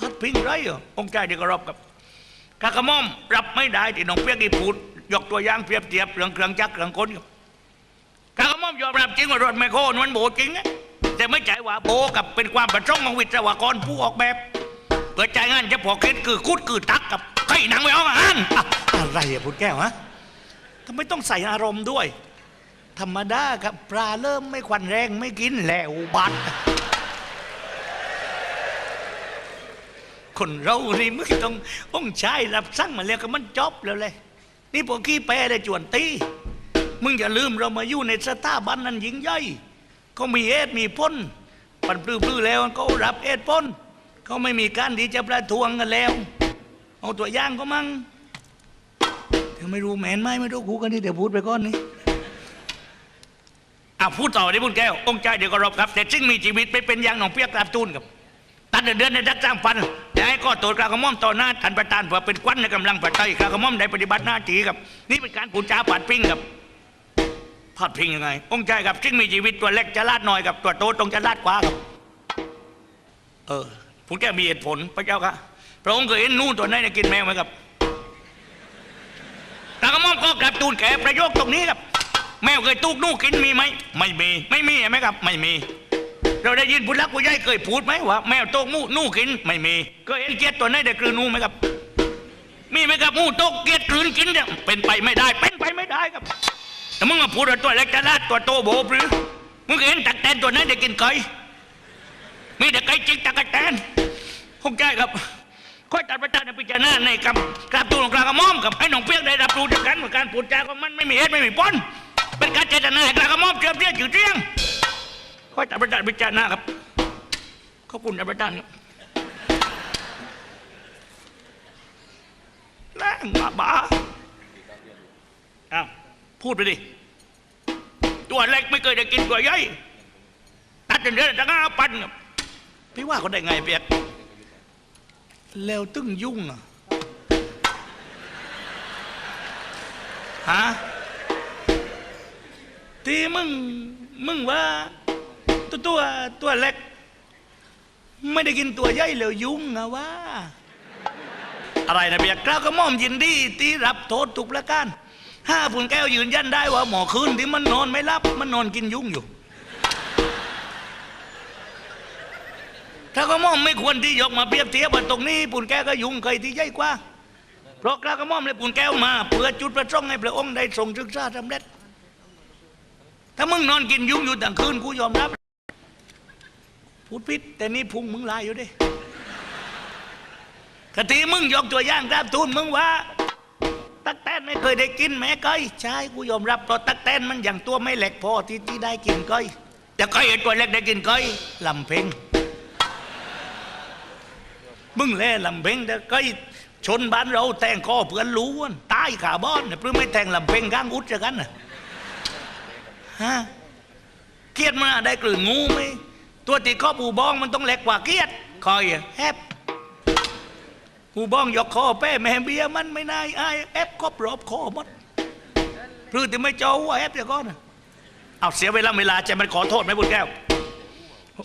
พัดพิงไรเหรอองค์ชายเด็กรอบกับข้ากระม่อมรับไม่ได้ที่น้องเปียกที่พูดยกตัวอย่างเปรียบเทียบเรื่องเครื่องจักรเครื่องกลครับข้ากระม่อมยอมรับจริงว่ารถไมโครมันโบจริงนะแต่ไม่ใช่ว่าโบกับเป็นความประสงของวิศวกรผู้ออกแบบเกิดใจงานเฉพาะเคสคือคุดคือตักกับไข่หนังไม่ออกอาหารอะอะไรอะพูดแก้วฮะทำไมต้องใส่อารมณ์ด้วย ธรรมดาครับปลาเริ่มไม่ควันแรงไม่กินแล้วบัด คนเรานี่มึงต้องต้องใช้รับสั่งมาแล้วก็มันจบแล้วเลยนี่พวกขี้แปรได้จวนตีมึงอย่าลืมเรามาอยู่ในสถาบันนั้นยิ่งใหญ่เขามีเอดมีพ้นปันปลื้อๆแล้วเขารับเอดพ้นเขาไม่มีการที่จะประท้วงกันแล้ว เอาตัวย่างก็มั่งเดี๋ยวไม่รู้แมนไหมไม่รู้กูกันนี่เดี๋ยวพูดไปก่อนนี่อะพูดต่อได้บุญแก้วองค์ใจเดี๋ยวก็รบครับแต่ซึ่งมีชีวิตไม่เป็นอย่างหนองเปียกกราบตูนครับตัดเดือนในดักจ้างพัน อย่าให้ก็โตดกากระหม่อมต่อหน้าท่านประธานเพื่อเป็นควันในกำลังประเทศกรากระหม่อมได้ปฏิบัติหน้าที่ครับ นี่เป็นการปูจาผัดพิงครับผัดพิงยังไง องค์ใจครับซึ่งมีชีวิตตัวเล็กจะลาดหน่อยกับตัวโตตรงจะลาดกว่าครับ เออผมแก้มีเหตุผลพระเจ้าค่ะพระองค์เคยเห็นนู่นตัวไหนเนี่ยกินแมวไหมครับกรากระหม่อมก็กราบตูนแก่ประโยคตรงนี้ครับ แมวเคยตูกนู่กินมีไหมไม่มี ไม่มีเห็นไหมครับ ไม่มี เราได้ยินผู้รักผู้ใหญ่เคยพูดไหมว่าแมวโตกมูนู่กินไม่มีเคยเห็นเกียรติตัวไหนได้กลืนนูไหมครับ มีไหมครับมูโตกเกียรติกลืนกินเนี่ยเป็นไปไม่ได้ เป็นไปไม่ได้ครับแต่มึงมาพูดว่าตัวเล็กจะลาดตัวโตโบหรือมึงเห็นตักแตนตัวไหนได้กินไก่มีแต่ไก่จิกตักแตนคงใจครับค่อยตัดประจานในพิจารณาในคำกราบตูนของกลางกระม่อมกับไอ้หนองเปียกได้รับรู้จากกันว่าการพูดจาของมันไม่มีเหตุไม่มีผลเป็นการเจตนาให้กลางกระม่อมเชื่อมเทียจืดเทียง ค่อยตัดประจานพิจารณาครับขอบคุณท่านประธานครับแรงบ้าบ้าอ้าวพูดไปดิ ตัวเล็กไม่เคยได้กินตัวใหญ่ ตัดจนเดือนตั้งห้าปันครับพี่ว่าเขาได้ไงเปียกแล้วตึ้งยุ่งอะฮะที่มึง มึงว่า ตัวตัวตัวเล็ก ไม่ได้กินตัวใหญ่แล้วยุ่งอะว่า อะไรนะเบียกกล้าวก็ม่อมยินดีที่รับโทษทุกประการห้าผุนแก้วยืนยันได้ว่าหมอคืนที่มันนอนไม่รับมันนอนกินยุ่งอยู่ ถ้าก็ม่อมไม่ควรที่ยกมาเปรียบเทียบว่าตรงนี้ปุ่นแก้วก็ยุ่งเคยที่ใหญ่กว่า เพราะกล้าวก็ม่อมเลยปุ่นแก้วมาเพื่อจุดประสงค์ให้พระองค์ได้ทรงศึกษาสำเร็จถ้ามึงนอนกินยุ่งอยู่ตั้งคืนกูยอมรับ พูดพิษแต่นี่พุงมึงลายอยู่ดิกะทีมึงยกตัวอย่างรับทูนมึงว่า ตักแตนไม่เคยได้กินแม่ก้อยใช่กูยอมรับเพราะตักแตนมันอย่างตัวไม่เหล็กพอที่ที่ได้กินก้อยแต่ก้อยไอ้ตัวเล็กได้กินก้อยลำเพ็งมึงแล่ลำเพ็งแต่ก้อยชนบ้านเราแทงคอเพื่อนรู้ว่าตายขาบ้อนเพื่อไม่แทงลำเพ็งก้างอุดจะกันน่ะฮะเกียดมาได้กลืนงูไหม ตัวติดข้อปูบ้องมันต้องเล็กกว่าเกียดคอยแฮบปูบ้องยกคอแป้แม่เบียมันไม่นายอแอบครอบรอบคอหมดพรือที่ไม่เจ้าว่าแอบเดี๋ยวก่อนเอาเสียเวลาเวลาจะมันขอโทษไหมบุญแก้ว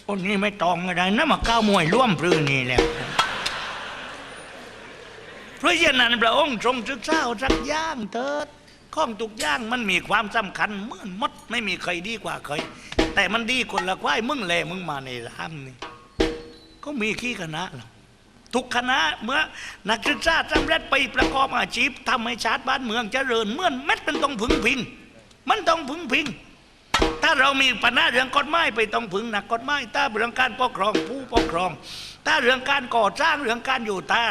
โอ้นี่ไม่ตองอะไรนะมาก้าวมวยร่วมพรือนี่แหละเพราะฉะนั้นพระองค์ทรงศึกษาเอาสักย่างเถิดข้องทุกย่างมันมีความสำคัญเหมือนมดไม่มีใครดีกว่าใคร แต่มันดีคนละควายมึงแลมึงมาในร้านนี่ก็มีขี้คณะหรอกทุกคณะเมื่อนักศึกษาสำเร็จไปประกอบอาชีพทำให้ชาติบ้านเมืองเจริญเมื่อนเม็ดมันต้องพึงพิง มันต้องพึงพิง ถ้าเรามีปัญหาเรื่องกฎหมายไปต้องพึงหนักกฎหมายถ้าเรื่องการปกครองผู้ปกครอง ถ้าเรื่องการก่อสร้างเรื่องการอยู่ตา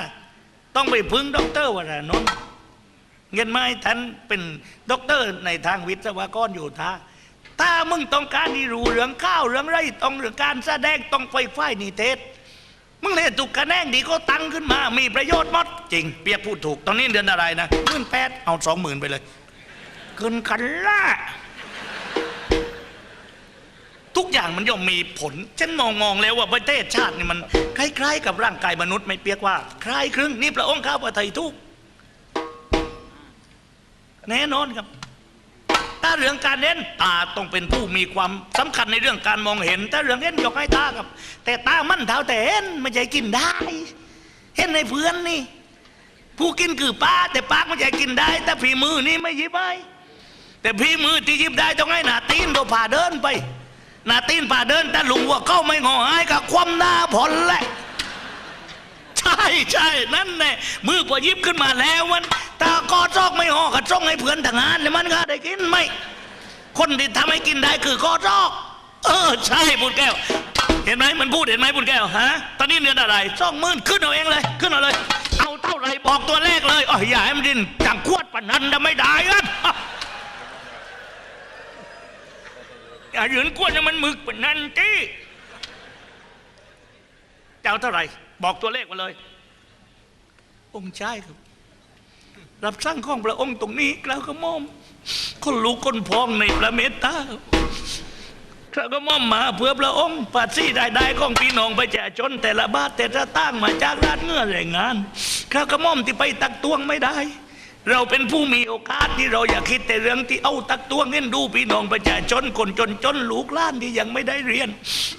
ต้องไปพึงด็อกเตอร์วรานนท์เงินไม้ท่านเป็นด็อกเตอร์ในทางวิศวกรอยู่ท่า ถ้ามึงต้องการที่รู้เรื่องข้าวเรื่องไรต้องเรื่องการแสดงต้องไฟไฟนิเทศ มึงเรียนถูกคะแนนดีก็ตั้งขึ้นมา มีประโยชน์หมดจริง เปียพูดถูก ตอนนี้เดือนอะไรนะหมื่นแปดเอาสองหมื่นไปเลยขึ้นกันละทุกอย่างมันย่อมมีผล ฉันมองมองแล้วว่าประเทศชาตินี่มันคล้ายๆ กับร่างกายมนุษย์ไม่เปียกว่าคล้ายคลึงนี่พระองค์ข้าวพระไทยทุกแน่นอนครับ ถ้าเรื่องการเล่นตาต้องเป็นผู้มีความสำคัญในเรื่องการมองเห็น ถ้าเรื่องเล่นยกให้ตาครับ แต่ตามั่นเท้าแต่เห็นไม่ใช่กินได้ เห็นในเพื่อนนี่ ผู้กินคือป้าแต่ปากมันจะกินได้ แต่ผีมือนี่ไม่ยิบไปแต่ผีมือที่ยิบได้ต้องให้หนาตีนตัวผ่าเดินไปหนาตีนผ่าเดินแต่ลุงว่าเข้าไม่งอหายกับความหน้าผลแหละ ใช่ใช่นั่นแน่มือพอหยิบขึ้นมาแล้วมันตาก็จอกไม่หอก็จ้องให้เพื่อนทางานเลยมันก็ได้กินไหมคนที่ทำให้กินได้คือก็จอก เออใช่บุญแก้ว เห็นไหมมันพูดเห็นไหมบุญแก้วฮะตอนนี้เดือนอะไรจ้องมื่นขึ้นเอาเองเลย ขึ้นเอาเลย เอาเท่าไหรบอกตัวเลขเลยอ๋ออย่าให้มันดินจังขวดปนันจะไม่ได้กันอย่ายืนกวนให้มันมึกปนันจี้เจะเอาเท่าไหร่ บอกตัวเลขมาเลย องค์ชายครับ รับสร้างของพระองค์ตรงนี้กล่าวกระม่อมคนลูกคนพองในพระเมตตาข้าก็ม่อมมาเพื่อพระองค์ปาซี่ได้ได้ของพี่น้องไปแจกชนแต่ละบ้านแต่ละตั้งมาจากรานเงื่อแรงงานข้าก็ม่อมที่ไปตักตวงไม่ได้ เราเป็นผู้มีโอกาสที่เราอยากคิดแต่เรื่องที่เอาตักตวงเงินดูพี่น้องประชาชนคนจนจนลูกล้านที่ยังไม่ได้เรียน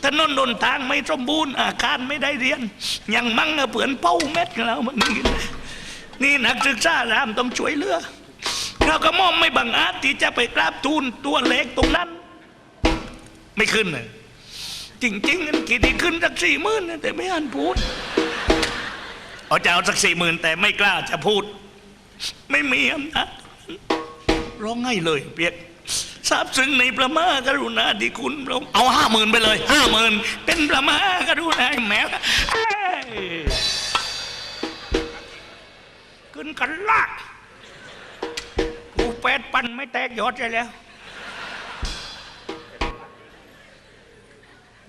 ถนนหนทางไม่สมบูรณ์อาคารไม่ได้เรียน ยังมั่งเผื่อนเป้าเม็ดกันแล้วมันนี่นี่นักศึกษารามต้องช่วยเหลือเราก็ม่อมไม่บังอาจที่จะไปกราบทูลตัวเล็กตรงนั้น ไม่ขึ้นเลยจริงๆกันกี่ที่ขึ้นสักสี่หมื่นแต่ไม่อ่านพูดเอาจะเอาสักสี่หมื่นแต่ไม่กล้าจะพูด ไม่มีอำนาจร้องไห้เลยเปียกทราบซึ้งในพระมหากรุณาธิคุณพระองค์เอาห้าหมื่นไปเลยห้าหมื่นเป็นพระมหากรุณาแหมเอ้ยขึ้นกันลากกูแปดปันไม่แตกยอดใจแล้ว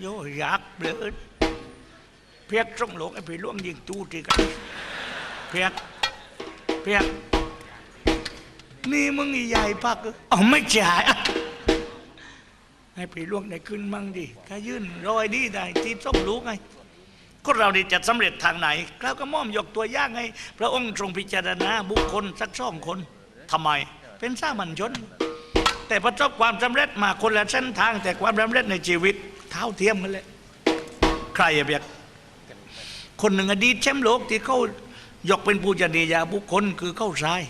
โยอยากเปลือเพียกส่งโลกไอ้พี่ล่วงยิงตู้ทีกันเพียก เพียกนี่มึงอีใหญ่ปักเออ๋อไม่จ่ายอะให้พี่ล่วงได้ขึ้นมั่งดิถ้ายื่นรอยดีได้ที่ส่งลูกไงก็เราได้จะสำเร็จทางไหนเราก็ม่อมยกตัวย่างไงพระองค์ทรงพิจารณาบุคคลสักสองคนทำไม เป็นสร้างมัญชน แต่ประสบความสำเร็จมาคนละเส้นทาง แต่ความสำเร็จในชีวิตเท่าเทียมกันเลย ใครอะเบียกคนหนึ่งอดีตแชมป์โลกที่เขา ยกเป็นผู้จัดยาบุคคลคือเข้าชาย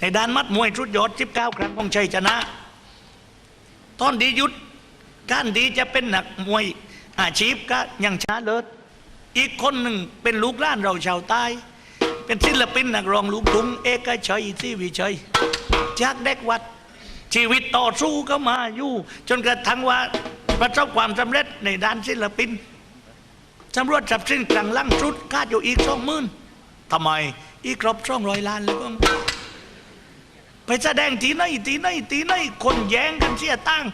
ในด้านมัดมวยชุดยอด19ครั้งของชัยชนะตอนดียุดการดีจะเป็นหนักมวยอาชีพก็ยังช้าเลิศอีกคนหนึ่งเป็นลูกล้านเราชาวใต้ เป็นศิลปินนักร้องลูกทุ่งเอกชัยที่วิชัยจากเด็กวัด ชีวิตต่อสู้ก็มาอยู่ จนกระทั่งว่าประสบความสำเร็จในด้านศิลปินสำรวจทรัพย์สินกลางล่างชุดคาดอยู่อีกสองหมื่น ทำไม อีกครบสองร้อยล้านเลยก็ไปแสดงทีไหนทีไหนทีไหนคนแย่งกันเสียตั้ง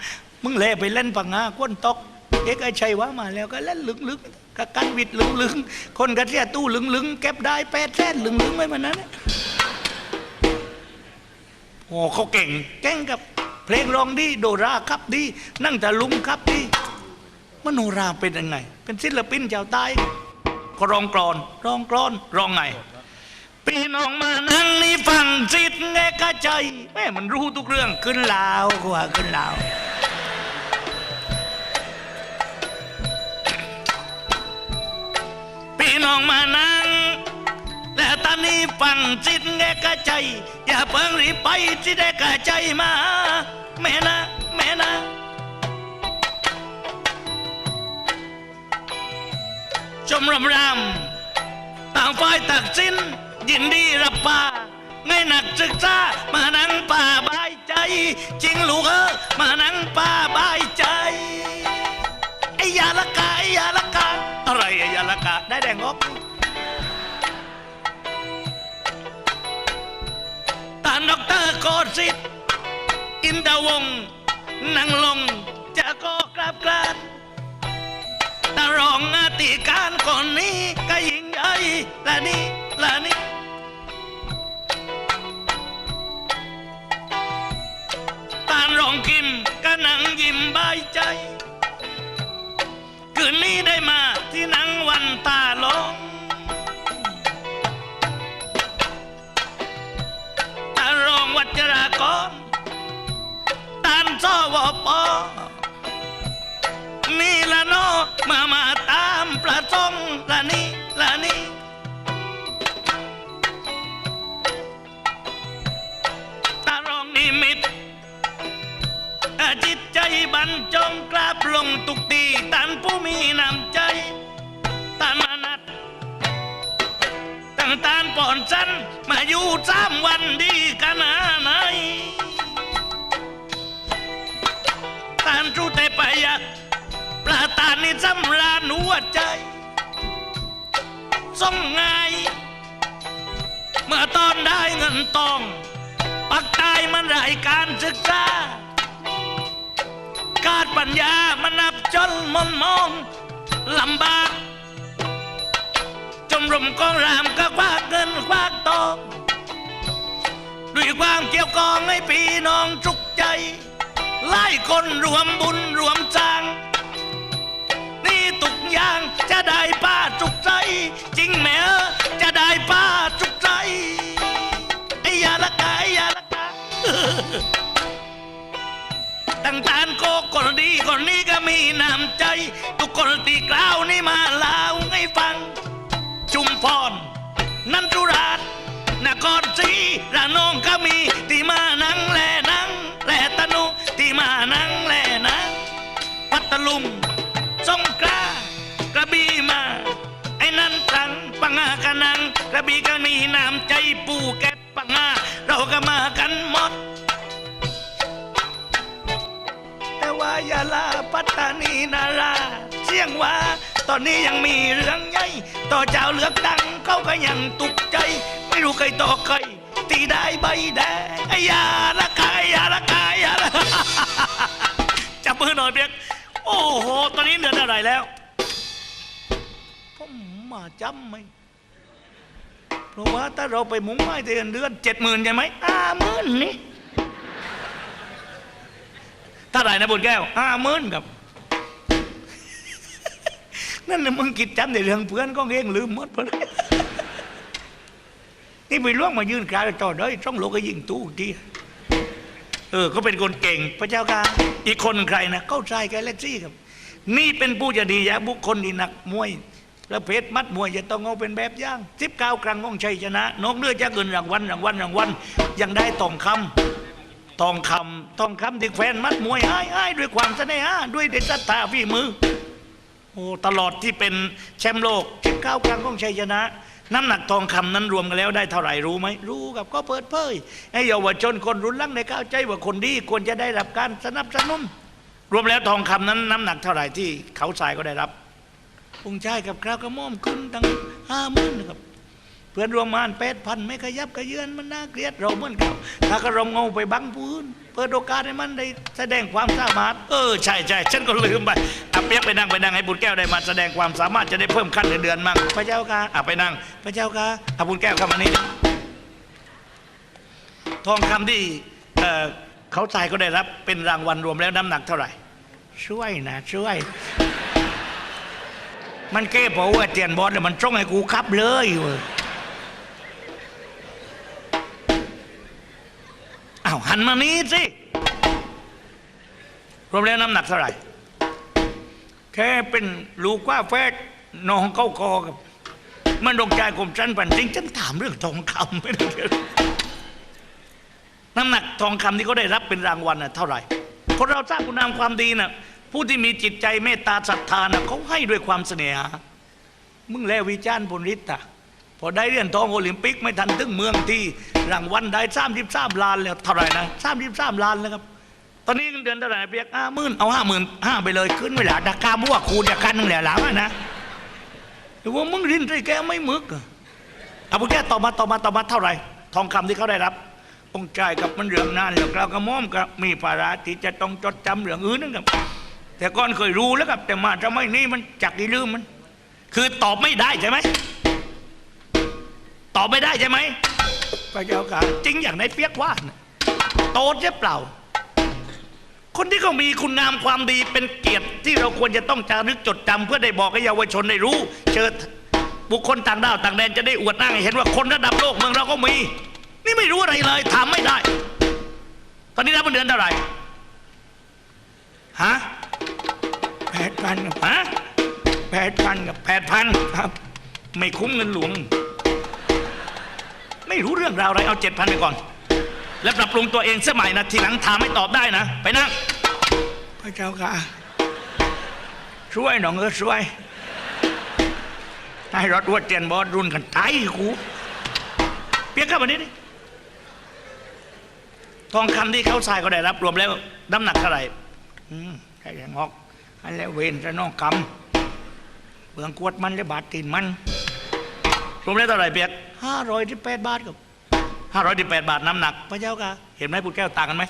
มึงเล่ไปเล่นปังงาควนตก เอกไอชัยว่ามาแล้วก็เล่นลึกๆกับกันวิดลึงๆ คนก็เสียตู้ลึงๆ เก็บได้แปดแสนลึงๆไว้มันนั้นโอ้เขาเก่งเก่งกับเพลงร้องดีโดราครับดี นั่งแต่ลุงครับดีมโนราเป็นยังไง เป็นศิลปินชาวใต้ ก็ร้องกรอนร้องกรอนร้องไงพี่น้องมานั่งนี่ฟังสิทธิ์แงกะใจแม่มันรู้ทุกเรื่องขึ้นลาวกว่าขึ้นลาวพี่น้องมานั่งแต่ตอนนี้ฟังสิทธิ์แงกะใจ อย่าเพิ่งรีบไปสิได้กะใจมาแม่นะแม่นะ ชมรำรำต่างฝ่ายตักสินยินดีรับป่าไงหนักศึกษามานังป่าบายใจ จริงลูกเออมานังป่าบายใจไอ้ยาละกาไอ้ยาละกาอะไรไอ้ยาละกาได้แดงออกตานดอกเตอร์โกสิทอินทวงนั่งลงจะก็กราบกราน ตารองอติการคนนี้ก็ยิ่งใหญ่ละนี่ละนี่ตานรองกิมก็นั่งยิ้มบายใจ คืนนี้ได้มาที่หนังวันตาลงตารองวัชรากรตานสวปอ นี่ละโนมามาตามปลาจงละนี่ละนี่ตารองนิมิตจิตใจบรรจงกราบลงตุกตีตันผู้มีน้ำใจตานมนัดตั้งตานป่อนสั้นมาอยู่สามวันดี สำราญหัวใจส่งไงเมื่อตอนได้เงินตอง ปักตายมันรายการศึกษา การปัญญามันนับจนมนมองลำบากจมรมกองรามก็ควักเงินควักทองด้วยความเกี่ยวกองให้พี่น้องจุกใจไล่คนรวมบุญรวมจาง อย่าง จะได้ป้าจุกใจ จริงไหมเออจะได้ป้าจุกใจไอ้ยาละกาไอ้ยาละกาตั้งตานโกคนดีคนนี้ก็มีน้ำใจ ทุกคนตีกล่าวนี่มาเล่าให้ฟัง ชุมพรนันทุราชนครศรีระนองก็มีที่มานังแลนังแลตะนุที่มานังแลนังพัทลุงสงขลาะนังกระบี่ก็มีน้ำใจปูแก็ตปังงาเราก็มากันหมด แต่ว่ายาลาปัตตานีนาราเสียงว่า ตอนนี้ยังมีเรื่องใหญ่ต่อเจ้าเลือกดังเขาก็ยังตุกใจ ไม่รู้ใครต่อใครตีได้ใบแดงไอ้ยาละกายยาละกายยาละจับมือหน่อยเพียกโอ้โห ตอนนี้เดือนอะไรแล้ว ผมมาจำไหมเพ ราะว่าถ้าเราไปมุ้งไม้เดือนเดือนเจ็ดหมื่นใช่ไหมอ่าหมื่นนี่เท่าไหร่นะบุญแก้วห้าหมื่นครับ นั่นน่ะมึงคิดจำในเรื่องเพื่อนก็เองลืมหมดไปนี่ไปล่วงมายืนกลายต่อด้ยช่องโลกก็ยิงตู้ทีเออเขาเป็นคนเก่งพระเจ้าค่ะอีกคนใครนะเข้าใจแกเล็กซี่ครับ นี่เป็นผู้จะดียะบุคคลที่หนักมวย ประเภทมัดมวยจะต้องเอาเป็นแบบอย่างสิบเก้าครั้งของชัยชนะ นกเนื้อจากเงินรางวัลรางวัลรางวัลยังได้ตองคำทองคำทองคำที่แฟนมัดมวยให้ให้ด้วยความเสน่หาด้วยเดชศรัทธาฝีมือโอ้ตลอดที่เป็นแชมป์โลกสิบเก้าครั้งของชัยชนะน้ำหนักทองคำนั้นรวมกันแล้วได้เท่าไหร่รู้ไหมรู้กับก็เปิดเผยให้เยาวชนคนรุ่นหลังในเข้าใจว่าคนดีควรจะได้รับการสนับสนุนรวมแล้วทองคำนั้น น้ำหนักเท่าไหร่ที่เขาทรายก็ได้รับ องค์ชายกับคราวกระม่อมขึ้นตั้งห้าหมื่นนะครับเพื่อนรวมมานแปดพันไม่ขยับขยื่นมันน่าเกลียดเราเหมือนเขาถ้ากระรมเงาไปบังพื้นเปิดโอกาสให้มันได้แสดงความสามารถ เออใช่ใช่ฉันก็ลืมไปอาเปียกไปนั่งไปนั่งให้บุญแก้วได้มาแสดงความสามารถจะได้เพิ่มขั้นเดือนเดือนมั่งพระเจ้าค่ะอะไปนั่ง พระเจ้าค่ะอาบุญแก้วเข้ามานี่ทองคำที่เออเขาจ่ายก็ได้รับเป็นรางวัลรวมแล้วน้ำหนักเท่าไหร่ ช่วยนะช่วย มันเก้พราะว่าเตียนบอลเนี่ยมันจ้องให้กูขับเลยเอ้าวหันมานี้สิรวมแล้วน้ำหนักเท่าไหร่ แค่เป็นลูกว่าแฟกน้องเข้าคอกับ มันดงใจกลมจันปันจริงฉันถามเรื่องทองคำไม่ได้น้ำหนักทองคำที่เขาได้รับเป็นรางวัลน่ะเท่าไหร่คนเราสร้างคุณงามความดีน่ะ ผู้ที่มีจิตใจเมตตาศรัทธาน่ะเขาให้ด้วยความเสน่หา มึงแล้ววิจารณ์พลฤทธิ์อะพอได้เหรียญทองโอลิมปิกไม่ทันถึงเมืองที่รางวัลได้สามสิบสามล้านแล้วเท่าไหร่นะสามสิบสามล้านแล้วครับ ตอนนี้เงินเดือนเท่าไหร่เปียกห้าหมื่นเอาห้าหมื่นห้าไปเลยขึ้นเวลาดักกาบัวคูณจากกันนึงแหละหลังอะนะหรือว่ามึงรินใจแกไม่มึกเอาพวกแกต่อมาต่อมาต่อมาเท่าไหร่ ทองคำที่เขาได้รับ องค์ชายกับมันเรื่องนานแล้วเราก็ม้อมกับมีภาระที่จะต้องจดจำเรื่องอื่นนั่นครับ แต่ก่อนเคยรู้แล้วครับ แต่มาทำไมนี่มันจักอีลืมมัน คือตอบไม่ได้ใช่ไหมตอบไม่ได้ใช่ไหมพระเจ้าค่ะจริงอย่างในเปียกว่าโตใช่เปล่า คนที่เขามีคุณงามความดีเป็นเกียรติที่เราควรจะต้องจารึกจดจำเพื่อได้บอกให้เยาวชนได้รู้ เชิญบุคคลต่างดาวต่างแดนจะได้อวดอ้างเห็นว่าคนระดับโลกเมืองเราก็มี นี่ไม่รู้อะไรเลยทำไม่ได้ ตอนนี้รับเงินเดือนเท่าไหร่ฮะ ดพันกับฮะแปดพันกับแปดพันครับ ไม่คุ้มเงินหลวง ไม่รู้เรื่องราวอะไรเอาเจ็ดพันไปก่อน แล้วปรับปรุงตัวเองสมัยนะทีหลังถามไม่ตอบได้นะ ไปนั่งพระเจ้าค่ะช่วยหนองเออช่วยให้รถวัวเตียนบอสรุนกันตายกูเปียกครับวันนี้ดิทองคำที่เขาทรายก็ได้รับ รวมแล้วน้ำหนักเท่าไหร่อืมใช่ยังออก อันแล้วเวนจะน้องคำเบืองกวดมันและบาทตีนมันรวมแล้วเท่าไหร่เปียกห้าร้อยที่แปดบาทครับห้าร้อยที่แปดบาทน้ำหนัก พระเจ้าค่ะเห็นไหมพูดแก้วต่างกันไหม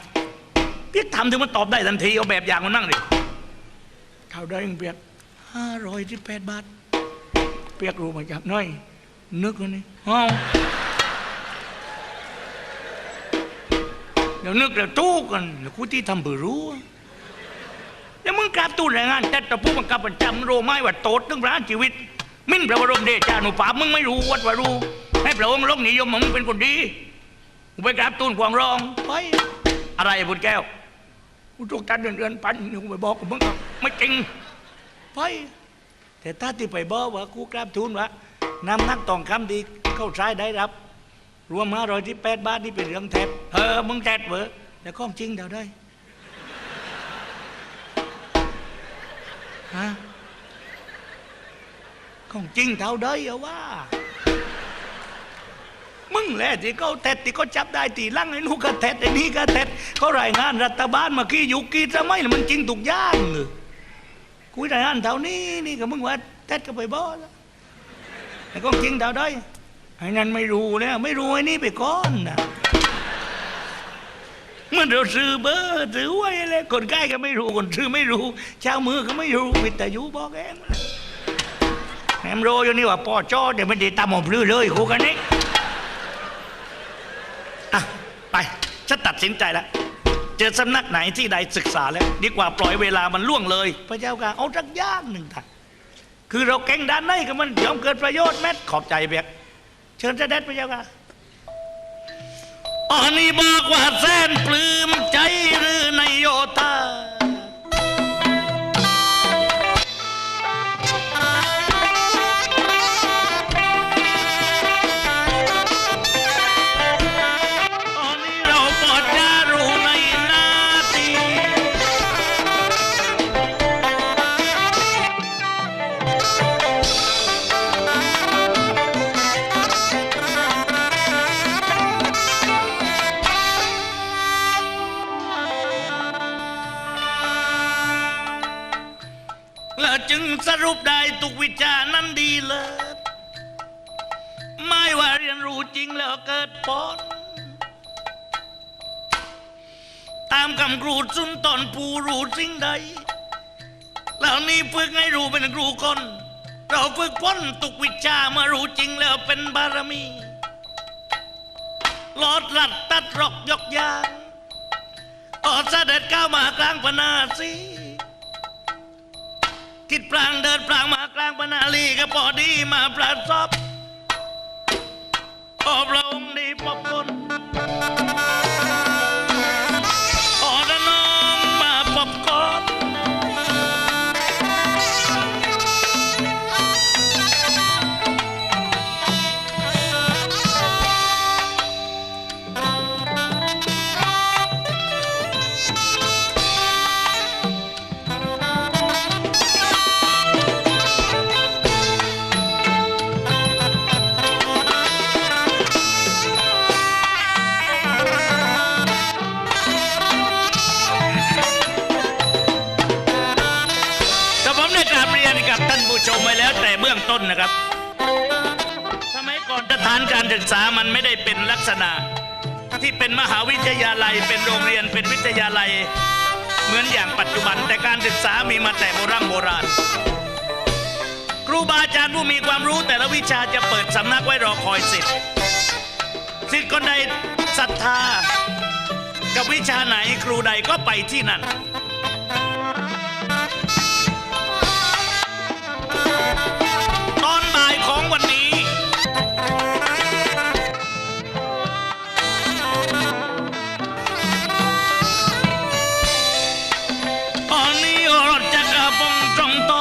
เปียกทำถึงมันตอบได้ทันทีเอาแบบอย่างมันนั่งดิเท่าได้เองเปียกห้าร้อยที่แปดบาท เปียกรู้มาจากน้อย นึกว่านี่เอ้าเดี๋ยวนึกเดี๋ยวตู้กันเดี๋ยวกูที่ทำเบื่อรู้ แล้วมึงกราบตู้แรงงานแต่ต่ผู้บังคับประจำรู้ไหว่าโตดตึงร้านชีวิต มิ่นพระบรมเดชานุภาพมึงไม่รู้วัดว่ารู้ให้พระองค์ลงนิยมมึงเป็นคนดีไปกราบตูนขวางรองไปอะไรบุญแก้วกูถูกตัดเดือนเดือนปันกูไปบอกกับมึงก็ไม่จริงไปแต่ถ้าที่ไปบอกว่ากูกราบทูลว่านำนักตองคำดีเข้าใช้ได้รับ รวมห้าร้อยที่แปดบาทนี่เป็นเรื่องแทบเออมึงแทบเหรอแต่ข้องจริงเดาได้ ฮะของจริงเท่าได้เหรอว่า มึงแหละที่เขาเท็ดที่เขาจับได้ตีลังไอ้นู่นก็เท็ดไอ้นี่ก็เท็ดเขารายงานรัฐบาลเมื่อกี้อยู่กี่สมัยแล้วมันจริงทุกย่างเลยคุยรายงานเท่านี้นี่ก็มึงว่าเท็ดก็ไปบ่แล้วแต่ก็จริงเท่าได้ไอ้นั่นไม่รู้แล้วไม่รู้ไอ้นี่ไปก่อนนะ มื่อเราซื้อเบอร์ซื้อไว้เลยคนใกล้ก็ไม่รู้คนซื้อไม่รู้เจ้ามือก็ไม่รู้วิทยุบอกเองแหมโรอยู่นี่ว่าปอจอเดี๋ยวไม่ได้ตามหมอบลื้อเลยคูกันนี่อะไปฉันตัดสินใจแล้วเจอสำนักไหนที่ใดศึกษาแล้ว ดีกว่าปล่อยเวลามันล่วงเลย พระเจ้าค่ะเอาสักย่างหนึ่งค่ะคือเราเก่งด้านไหนก็มันยอมเกิดประโยชน์แม้ขอบใจเบียกเชิญเสด็จพระเจ้าค่ะ อันนี้บอกว่าแสนปลื้มใจหรือในโยธา ตามคำครูสุนตอนผู้รู้สิ่งใดแล้วนี่ฝึกให้รู้เป็นครูคน เราฝึกพ้นทุกวิชาเมื่อรู้จริงแล้วเป็นบารมีลอดหลัดตัดรอกยกยางออเสด็จก้าวมากลางพนาสีคิดพลางเดินพลางมากลางปนาลีก็พอดีมาประสบโอ้พระองค์ดีปกคน หาวิทยาลัยเป็นโรงเรียนเป็นวิทยาลัย เหมือนอย่างปัจจุบันแต่การศึกษามีมาแต่โบราณโบราณ ครูบาอาจารย์ผู้มีความรู้แต่ละวิชาจะเปิดสำนักไว้รอคอยสิทธิ์สิทธิ์คนใดศรัทธา กับวิชาไหนครูใดก็ไปที่นั่น